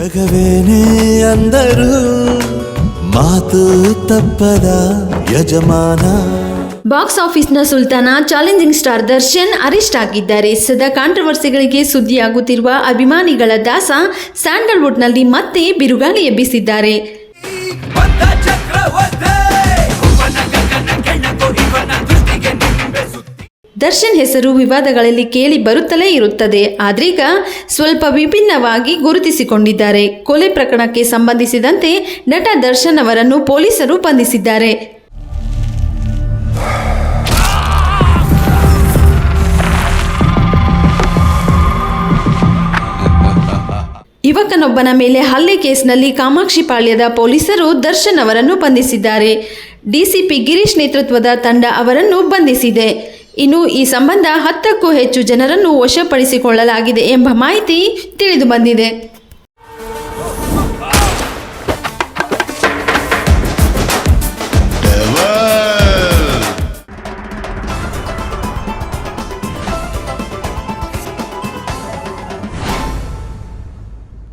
ಜಗವೇನೇ ಅಂದರು. ಮಾತು ತಪ್ಪದ ಯಜಮಾನ. ಬಾಕ್ಸ್ ಆಫೀಸ್ನ ಸುಲ್ತಾನ, ಚಾಲೆಂಜಿಂಗ್ ಸ್ಟಾರ್ ದರ್ಶನ್ ಅರೆಸ್ಟ್ ಆಗಿದ್ದಾರೆ. ಸದಾ ಕಾಂಟ್ರವರ್ಸಿಗಳಿಗೆ ಸುದ್ದಿಯಾಗುತ್ತಿರುವ ಅಭಿಮಾನಿಗಳ ದಾಸ ಸ್ಯಾಂಡಲ್ವುಡ್ನಲ್ಲಿ ಮತ್ತೆ ಬಿರುಗಾಳಿ ಎಬ್ಬಿಸಿದ್ದಾರೆ. ದರ್ಶನ್ ಹೆಸರು ವಿವಾದಗಳಲ್ಲಿ ಕೇಳಿ ಬರುತ್ತಲೇ ಇರುತ್ತದೆ. ಆದ್ರೀಗ ಸ್ವಲ್ಪ ವಿಭಿನ್ನವಾಗಿ ಗುರುತಿಸಿಕೊಂಡಿದ್ದಾರೆ. ಕೊಲೆ ಪ್ರಕರಣಕ್ಕೆ ಸಂಬಂಧಿಸಿದಂತೆ ನಟ ದರ್ಶನ್ ಅವರನ್ನು ಪೊಲೀಸರು ಬಂಧಿಸಿದ್ದಾರೆ. ಯುವಕನೊಬ್ಬನ ಮೇಲೆ ಹಲ್ಲೆ ಕೇಸ್ನಲ್ಲಿ ಕಾಮಾಕ್ಷಿ ಪಾಳ್ಯದ ಪೊಲೀಸರು ದರ್ಶನ್ ಅವರನ್ನು ಬಂಧಿಸಿದ್ದಾರೆ. ಡಿಸಿಪಿ ಗಿರೀಶ್ ನೇತೃತ್ವದ ತಂಡ ಅವರನ್ನು ಬಂಧಿಸಿದೆ. ಇನ್ನು ಈ ಸಂಬಂಧ ಹತ್ತಕ್ಕೂ ಹೆಚ್ಚು ಜನರನ್ನು ವಶಪಡಿಸಿಕೊಳ್ಳಲಾಗಿದೆ ಎಂಬ ಮಾಹಿತಿ ತಿಳಿದು ಬಂದಿದೆ.